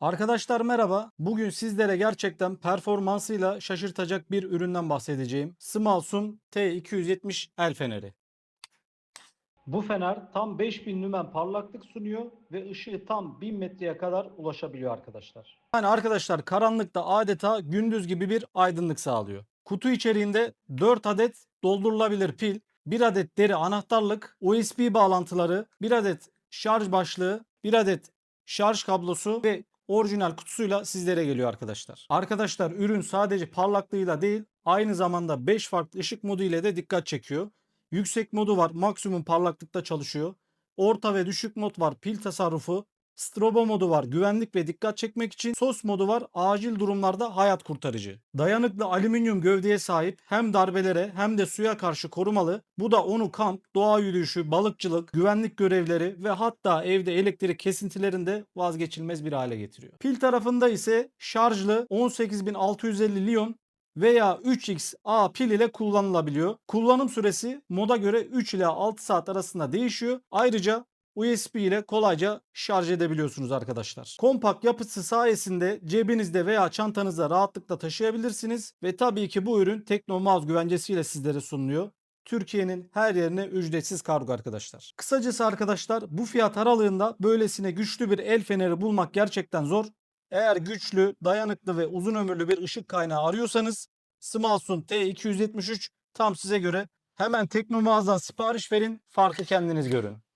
Arkadaşlar merhaba. Bugün sizlere gerçekten performansıyla şaşırtacak bir üründen bahsedeceğim. Smalsum T270 el feneri. Bu fener tam 5000 lümen parlaklık sunuyor ve ışığı tam 1000 metreye kadar ulaşabiliyor arkadaşlar. Yani arkadaşlar karanlıkta adeta gündüz gibi bir aydınlık sağlıyor. Kutu içeriğinde 4 adet doldurulabilir pil, 1 adet deri anahtarlık, USB bağlantıları, 1 adet şarj başlığı, 1 adet şarj kablosu ve orijinal kutusuyla sizlere geliyor arkadaşlar. Arkadaşlar ürün sadece parlaklığıyla değil aynı zamanda 5 farklı ışık modu ile de dikkat çekiyor. Yüksek modu var maksimum parlaklıkta çalışıyor. Orta ve düşük mod var pil tasarrufu. Strobo modu var güvenlik ve dikkat çekmek için. Sos modu var acil durumlarda hayat kurtarıcı. Dayanıklı alüminyum gövdeye sahip hem darbelere hem de suya karşı korumalı. Bu da onu kamp, doğa yürüyüşü, balıkçılık, güvenlik görevleri ve hatta evde elektrik kesintilerinde vazgeçilmez bir hale getiriyor. Pil tarafında ise şarjlı 18650 Lion veya 3x A pil ile kullanılabiliyor. Kullanım süresi moda göre 3 ila 6 saat arasında değişiyor. Ayrıca USB ile kolayca şarj edebiliyorsunuz arkadaşlar. Kompakt yapısı sayesinde cebinizde veya çantanızda rahatlıkla taşıyabilirsiniz ve tabii ki bu ürün Teknomaz güvencesiyle sizlere sunuluyor. Türkiye'nin her yerine ücretsiz kargo arkadaşlar. Kısacası arkadaşlar bu fiyat aralığında böylesine güçlü bir el feneri bulmak gerçekten zor. Eğer güçlü, dayanıklı ve uzun ömürlü bir ışık kaynağı arıyorsanız Smalsun T273 tam size göre. Hemen Teknomağaz'dan sipariş verin, farkı kendiniz görün.